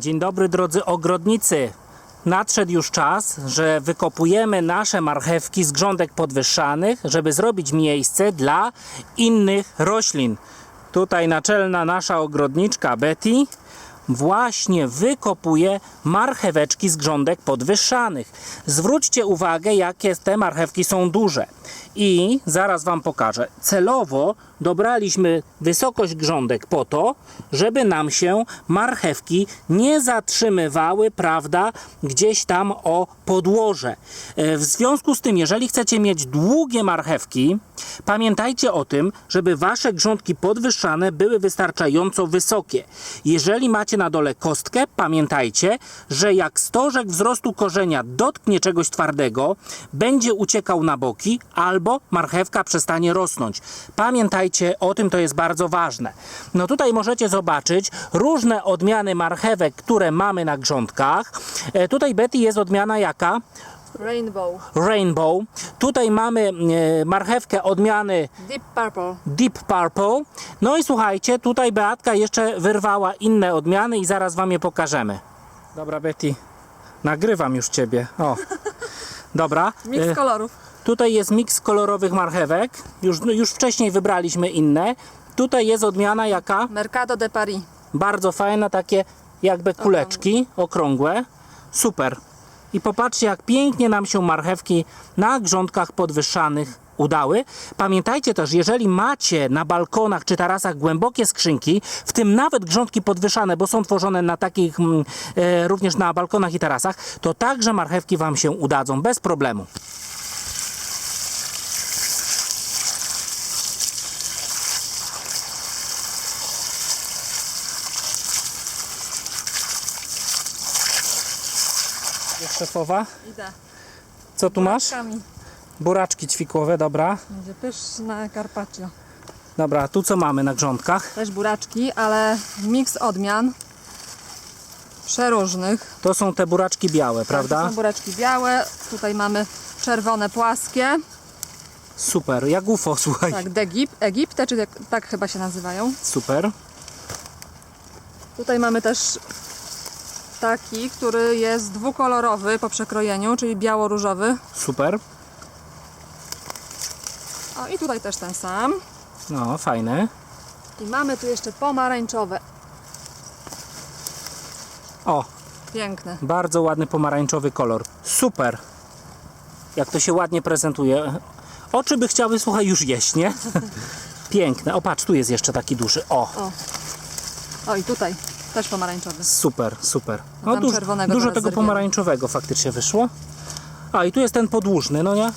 Dzień dobry drodzy ogrodnicy. Nadszedł już czas, że wykopujemy nasze marchewki z grządek podwyższanych, żeby zrobić miejsce dla innych roślin. Tutaj naczelna nasza ogrodniczka Betty właśnie wykopuje marcheweczki z grządek podwyższanych. Zwróćcie uwagę, jakie te marchewki są duże. I zaraz Wam pokażę. Celowo dobraliśmy wysokość grządek po to, żeby nam się marchewki nie zatrzymywały, prawda, gdzieś tam o podłoże. E, W związku z tym, jeżeli chcecie mieć długie marchewki, pamiętajcie o tym, żeby Wasze grządki podwyższane były wystarczająco wysokie. Jeżeli macie na dole kostkę, pamiętajcie, że jak stożek wzrostu korzenia dotknie czegoś twardego, będzie uciekał na boki albo marchewka przestanie rosnąć. Pamiętajcie o tym, to jest bardzo ważne. No tutaj możecie zobaczyć różne odmiany marchewek, które mamy na grządkach. E, Tutaj Betty jest odmiana jaka? Rainbow, Rainbow. Tutaj mamy e, marchewkę odmiany Deep Purple. Deep Purple. No i słuchajcie, tutaj Beatka jeszcze wyrwała inne odmiany i zaraz wam je pokażemy. Dobra Betty, nagrywam już ciebie. O. Dobra. Miks e, kolorów. Tutaj jest miks kolorowych marchewek. Już, no, już wcześniej wybraliśmy inne. Tutaj jest odmiana jaka? Mercado de Paris. Bardzo fajne, takie jakby kuleczki okrągłe. Super. I popatrzcie, jak pięknie nam się marchewki na grządkach podwyższanych udały. Pamiętajcie też, jeżeli macie na balkonach czy tarasach głębokie skrzynki, w tym nawet grządki podwyższane, bo są tworzone na takich mm, e, również na balkonach i tarasach, to także marchewki Wam się udadzą bez problemu. Szefowa. Idę. Co tu masz? Buraczki ćwikłowe, dobra. Będzie pyszne carpaccio. Dobra, tu co mamy na grządkach? Też buraczki, ale miks odmian. Przeróżnych. To są te buraczki białe, Tak, prawda? To są buraczki białe. Tutaj mamy czerwone płaskie. Super, jak UFO, słuchaj. Tak, Degip, Egipte, czy tak, tak chyba się nazywają. Super. Tutaj mamy też taki, który jest dwukolorowy po przekrojeniu, czyli biało-różowy. Super. O i tutaj też ten sam. No, fajne. I mamy tu jeszcze pomarańczowe. O, Piękne. bardzo ładny pomarańczowy kolor. Super. Jak to się ładnie prezentuje. Oczy by chciały, słuchaj, już jeść, nie? Piękne. O, patrz, tu jest jeszcze taki duży. O, O i tutaj też pomarańczowy. super, super. No No, tam duż, czerwonego dużo tego zerwiemy. pomarańczowego faktycznie wyszło. A, i tu jest ten podłużny, no nie?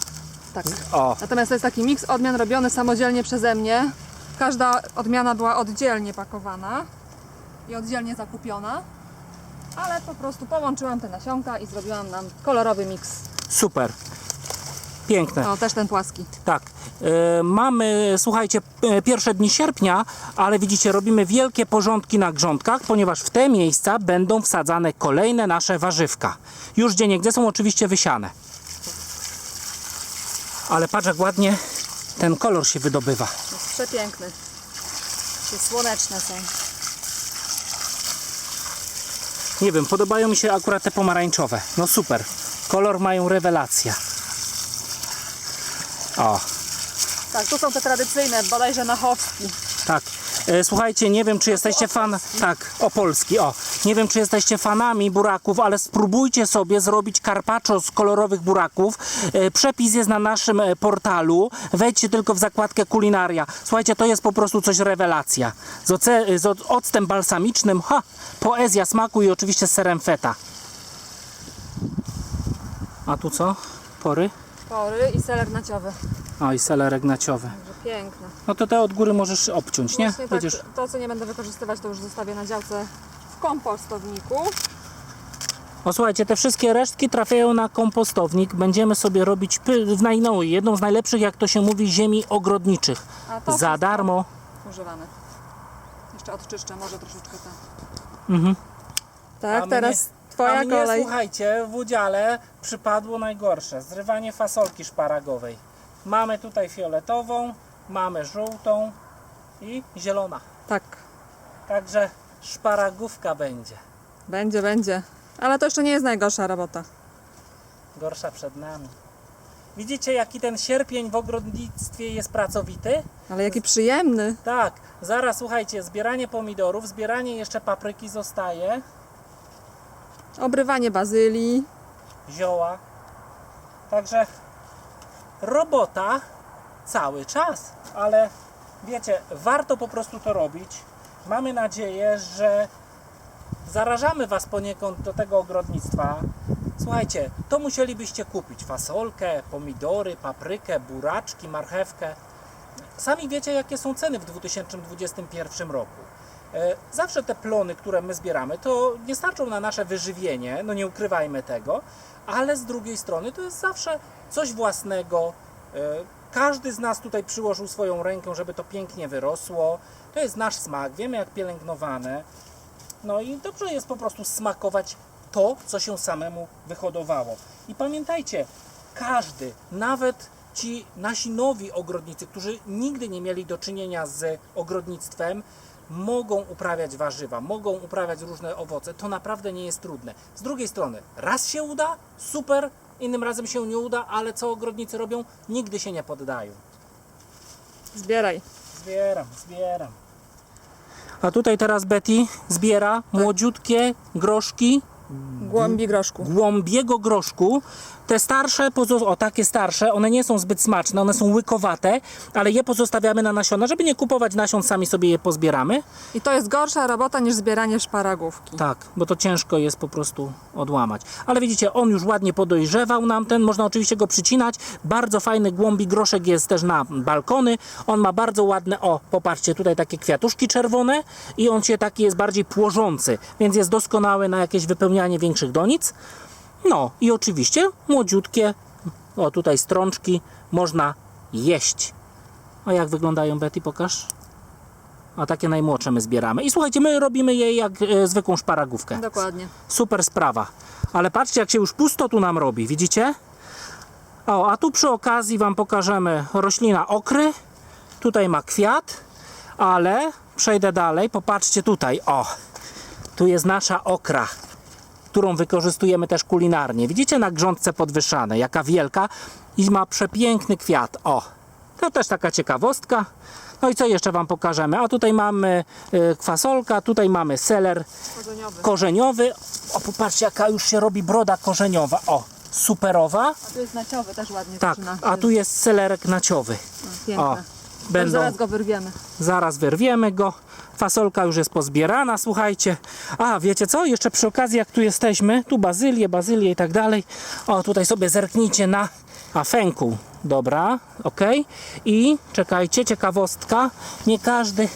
Tak. O, Natomiast to jest taki miks odmian robiony samodzielnie przeze mnie. Każda odmiana była oddzielnie pakowana i oddzielnie zakupiona. Ale po prostu połączyłam te nasionka i zrobiłam nam kolorowy miks. super. Piękne. O, też ten płaski. Tak. E, mamy, słuchajcie, e, pierwsze dni sierpnia, ale widzicie, robimy wielkie porządki na grządkach, ponieważ w te miejsca będą wsadzane kolejne nasze warzywka. Już gdzie niegdzie są oczywiście wysiane. Ale patrz jak ładnie ten kolor się wydobywa. Jest przepiękny. Takie słoneczne są. Nie wiem, podobają mi się akurat te pomarańczowe. No super. Kolor mają rewelacja. O, Tak, tu są te tradycyjne, bodajże Nachowski. Tak. E, Słuchajcie, nie wiem czy jesteście fan. Tak, opolski, o. Nie wiem czy jesteście fanami buraków, ale spróbujcie sobie zrobić carpaccio z kolorowych buraków. E, Przepis jest na naszym e, portalu. Wejdźcie tylko w zakładkę kulinaria. Słuchajcie, to jest po prostu coś rewelacja. Z, oce, z o- octem balsamicznym, ha, poezja smaku i oczywiście z serem feta. A tu co? Pory? Pory i seler naciowy. O, i selerek naciowy. Także piękne. No to te od góry możesz obciąć, nie? Właśnie tak, to co nie będę wykorzystywać to już zostawię na działce w kompostowniku. O słuchajcie, te wszystkie resztki trafiają na kompostownik. Będziemy sobie robić w naj, no, jedną z najlepszych, jak to się mówi, ziemi ogrodniczych. A to Za darmo. Używane. Jeszcze odczyszczę może troszeczkę tak. Mhm. Tak, teraz twoja a mnie, kolej. słuchajcie, w udziale przypadło najgorsze. Zrywanie fasolki szparagowej. Mamy tutaj fioletową, mamy żółtą i zielona. Tak. Także szparagówka będzie. Będzie, będzie. Ale to jeszcze nie jest najgorsza robota. Gorsza przed nami. Widzicie, jaki ten sierpień w ogrodnictwie jest pracowity? Ale jaki przyjemny. Tak, zaraz słuchajcie, zbieranie pomidorów, zbieranie jeszcze papryki zostaje, Obrywanie bazylii. zioła. Także robota cały czas, ale wiecie, warto po prostu to robić. Mamy nadzieję, że zarażamy Was poniekąd do tego ogrodnictwa. Słuchajcie, to musielibyście kupić fasolkę, pomidory, paprykę, buraczki, marchewkę. Sami wiecie, jakie są ceny w 2021 roku. E, Zawsze te plony, które my zbieramy, to nie starczą na nasze wyżywienie, no nie ukrywajmy tego, ale z drugiej strony to jest zawsze coś własnego. E, Każdy z nas tutaj przyłożył swoją rękę, żeby to pięknie wyrosło. To jest nasz smak, wiemy jak pielęgnowane. No i dobrze jest po prostu smakować to, co się samemu wyhodowało. I pamiętajcie, każdy, nawet ci nasi nowi ogrodnicy, którzy nigdy nie mieli do czynienia z ogrodnictwem, mogą uprawiać warzywa, mogą uprawiać różne owoce. To naprawdę nie jest trudne. Z drugiej strony, raz się uda, super, innym razem się nie uda, ale co ogrodnicy robią? Nigdy się nie poddają. Zbieraj. Zbieram, zbieram. A tutaj teraz Betty zbiera młodziutkie groszki Głębi groszku. głąbiego groszku. Te starsze, pozo- o takie starsze, one nie są zbyt smaczne, one są łykowate, ale je pozostawiamy na nasiona, żeby nie kupować nasion, sami sobie je pozbieramy. I to jest gorsza robota niż zbieranie szparagówki. Tak, bo to ciężko jest po prostu odłamać. Ale widzicie, on już ładnie podojrzewał nam ten, można oczywiście go przycinać. Bardzo fajny głąbi groszek jest też na balkony. On ma bardzo ładne, o, popatrzcie, tutaj takie kwiatuszki czerwone i on się taki jest bardziej płożący, więc jest doskonały na jakieś wypełnianie większych donic. No i oczywiście młodziutkie, o tutaj strączki, można jeść. A jak wyglądają, Betty, pokaż? A takie najmłodsze my zbieramy. I słuchajcie, my robimy je jak e, zwykłą szparagówkę. Dokładnie. Super sprawa. Ale patrzcie, jak się już pusto tu nam robi, widzicie? O, a tu przy okazji Wam pokażemy roślina okry. Tutaj ma kwiat, ale przejdę dalej. Popatrzcie tutaj, o. Tu jest nasza okra, którą wykorzystujemy też kulinarnie. Widzicie na grządce podwyższane, jaka wielka i ma przepiękny kwiat, o. To też taka ciekawostka. No i co jeszcze Wam pokażemy? A tutaj mamy y, kwasolka, tutaj mamy seler Korzeniowy. korzeniowy. O, popatrzcie, jaka już się robi broda korzeniowa. O, superowa. A tu jest naciowy, też ładnie Tak, zaczyna. a tu jest selerek naciowy. Piękne. O, Będą... Zaraz go wyrwiemy. zaraz wyrwiemy go. Fasolka już jest pozbierana, słuchajcie. A, wiecie co? Jeszcze przy okazji, jak tu jesteśmy, tu bazylię, bazylię i tak dalej. O, tutaj sobie zerknijcie na afenku. Dobra, ok. I czekajcie, ciekawostka. Nie każdy.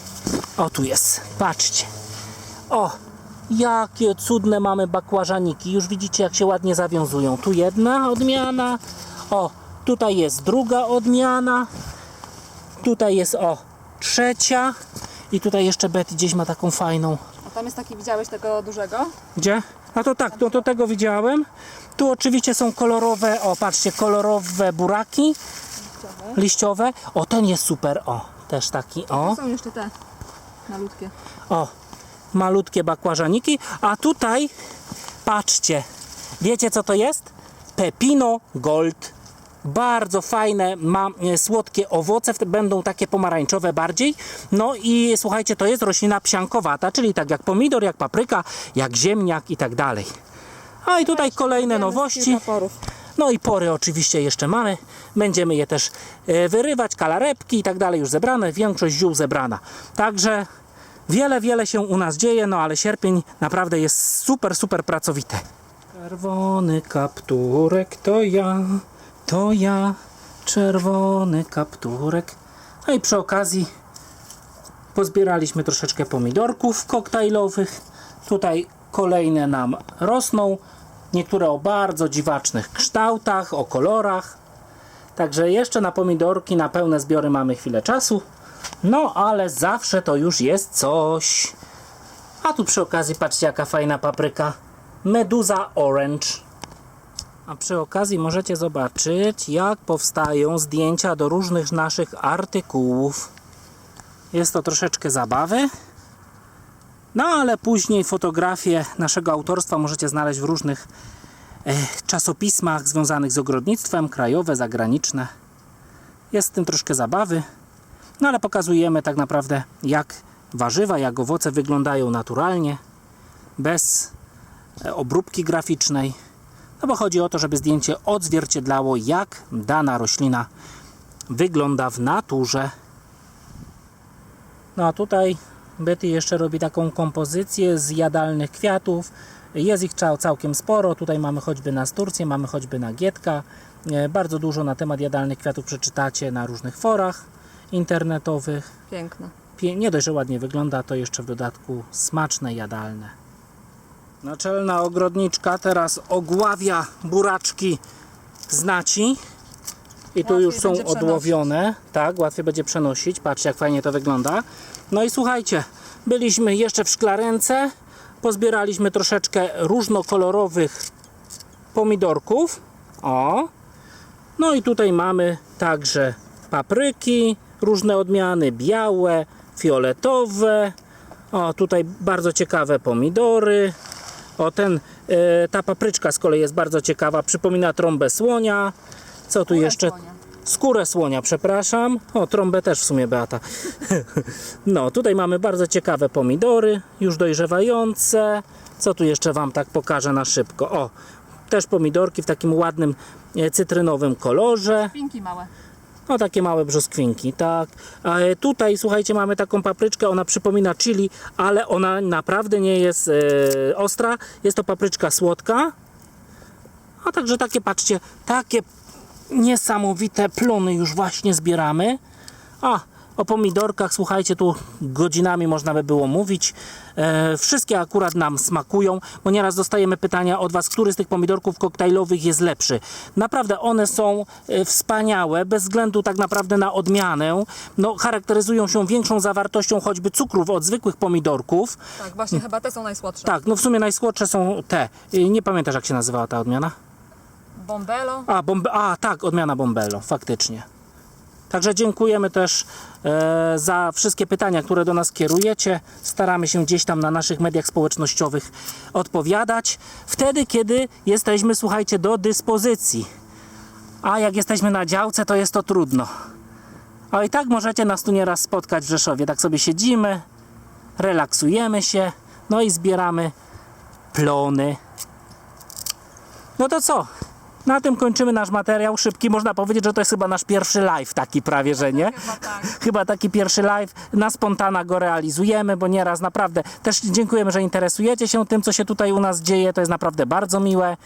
O, tu jest. Patrzcie. O, jakie cudne mamy bakłażaniki. Już widzicie, jak się ładnie zawiązują. Tu jedna odmiana. O, tutaj jest druga odmiana. Tutaj jest o trzecia. I tutaj jeszcze Betty gdzieś ma taką fajną. A tam jest taki, widziałeś tego dużego? Gdzie? A to tak, to, to tego widziałem. Tu oczywiście są kolorowe, o patrzcie, kolorowe buraki liściowe. O, ten jest super, o, też taki, o. Tu są jeszcze te malutkie. O, malutkie bakłażaniki. A tutaj, patrzcie, wiecie co to jest? Pepino Gold. Bardzo fajne, ma e, słodkie owoce, będą takie pomarańczowe bardziej. No i słuchajcie, to jest roślina psiankowata, czyli tak jak pomidor, jak papryka, jak ziemniak i tak dalej. A i tutaj kolejne nowości. No i pory oczywiście jeszcze mamy. Będziemy je też e, wyrywać, kalarepki i tak dalej już zebrane, większość ziół zebrana. Także wiele, wiele się u nas dzieje, no ale sierpień naprawdę jest super, super pracowity. Czerwony kapturek to ja, to ja, czerwony kapturek. No i przy okazji pozbieraliśmy troszeczkę pomidorków koktajlowych. Tutaj kolejne nam rosną. Niektóre o bardzo dziwacznych kształtach, o kolorach. Także jeszcze na pomidorki na pełne zbiory mamy chwilę czasu. No ale zawsze to już jest coś. A tu przy okazji patrzcie jaka fajna papryka. Meduza Orange. A przy okazji możecie zobaczyć jak powstają zdjęcia do różnych naszych artykułów. Jest to troszeczkę zabawy. No ale później fotografie naszego autorstwa możecie znaleźć w różnych e, czasopismach związanych z ogrodnictwem, krajowe, zagraniczne. Jest w tym troszkę zabawy, no ale pokazujemy tak naprawdę jak warzywa, jak owoce wyglądają naturalnie, bez e, obróbki graficznej. No bo chodzi o to, żeby zdjęcie odzwierciedlało jak dana roślina wygląda w naturze. No a tutaj Betty jeszcze robi taką kompozycję z jadalnych kwiatów. Jest ich cał- całkiem sporo. Tutaj mamy choćby nasturcję, mamy choćby nagietka. E, Bardzo dużo na temat jadalnych kwiatów przeczytacie na różnych forach internetowych. Piękne. Pie- Nie dość, że ładnie wygląda, to jeszcze w dodatku smaczne, jadalne. Naczelna ogrodniczka teraz ogławia buraczki z naci. I tu Łatwiej już są będzie odłowione. Tak, łatwiej będzie przenosić. Patrzcie, jak fajnie to wygląda. No i słuchajcie, byliśmy jeszcze w szklarence. Pozbieraliśmy troszeczkę różnokolorowych pomidorków. O, no i tutaj mamy także papryki, różne odmiany, białe, fioletowe. O, tutaj bardzo ciekawe pomidory. O, ten, e, ta papryczka z kolei jest bardzo ciekawa, przypomina trąbę słonia. Co tu jeszcze? słonia. Skórę słonia, przepraszam. O, trąbę też w sumie Beata. No, tutaj mamy bardzo ciekawe pomidory, już dojrzewające. Co tu jeszcze Wam tak pokażę na szybko? O, też pomidorki w takim ładnym e, cytrynowym kolorze. Pinki małe. No takie małe brzoskwinki, tak. E, tutaj słuchajcie, mamy taką papryczkę, ona przypomina chili, ale ona naprawdę nie jest e, ostra. Jest to papryczka słodka. A także takie, patrzcie, takie niesamowite plony już właśnie zbieramy. A, o pomidorkach, słuchajcie, tu godzinami można by było mówić. E, wszystkie akurat nam smakują, bo nieraz dostajemy pytania od Was, który z tych pomidorków koktajlowych jest lepszy. Naprawdę one są e, wspaniałe, bez względu tak naprawdę na odmianę. No, charakteryzują się większą zawartością choćby cukrów od zwykłych pomidorków. Tak, właśnie chyba te są najsłodsze. Tak, no w sumie najsłodsze są te. Nie pamiętasz jak się nazywała ta odmiana? Bombelo. A, bombe, a tak, odmiana Bombello, faktycznie. Także dziękujemy też e, za wszystkie pytania, które do nas kierujecie. Staramy się gdzieś tam na naszych mediach społecznościowych odpowiadać. Wtedy, kiedy jesteśmy, słuchajcie, do dyspozycji. A jak jesteśmy na działce, to jest to trudno. A i tak możecie nas tu nieraz spotkać w Rzeszowie. Tak sobie siedzimy, relaksujemy się, no i zbieramy plony. No to co? Na tym kończymy nasz materiał szybki. Można powiedzieć, że to jest chyba nasz pierwszy live taki prawie, że nie? Chyba tak. Chyba taki pierwszy live. Na spontana go realizujemy, bo nieraz naprawdę też dziękujemy, że interesujecie się tym, co się tutaj u nas dzieje. To jest naprawdę bardzo miłe.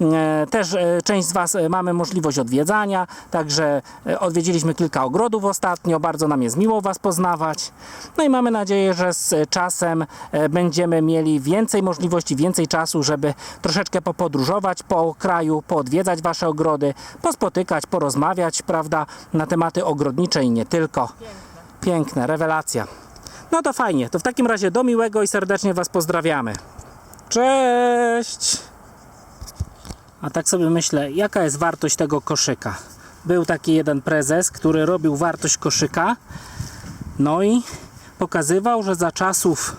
E, Też e, część z Was e, mamy możliwość odwiedzania, także odwiedziliśmy kilka ogrodów ostatnio. Bardzo nam jest miło Was poznawać. No i mamy nadzieję, że z czasem będziemy mieli więcej możliwości, więcej czasu, żeby troszeczkę popodróżować po kraju, poodwiedzać Wasze ogrody, pospotykać, porozmawiać, prawda, na tematy ogrodnicze i nie tylko. Piękne, rewelacja. No to fajnie, to w takim razie do miłego i serdecznie Was pozdrawiamy. Cześć! A tak sobie myślę, jaka jest wartość tego koszyka? Był taki jeden prezes, który robił wartość koszyka, no i pokazywał, że za czasów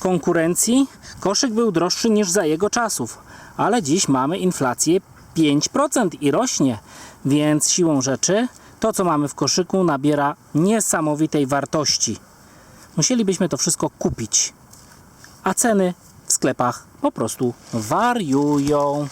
konkurencji koszyk był droższy niż za jego czasów. Ale dziś mamy inflację 5% i rośnie, więc siłą rzeczy to, co mamy w koszyku, nabiera niesamowitej wartości. Musielibyśmy to wszystko kupić, a ceny w sklepach po prostu wariują.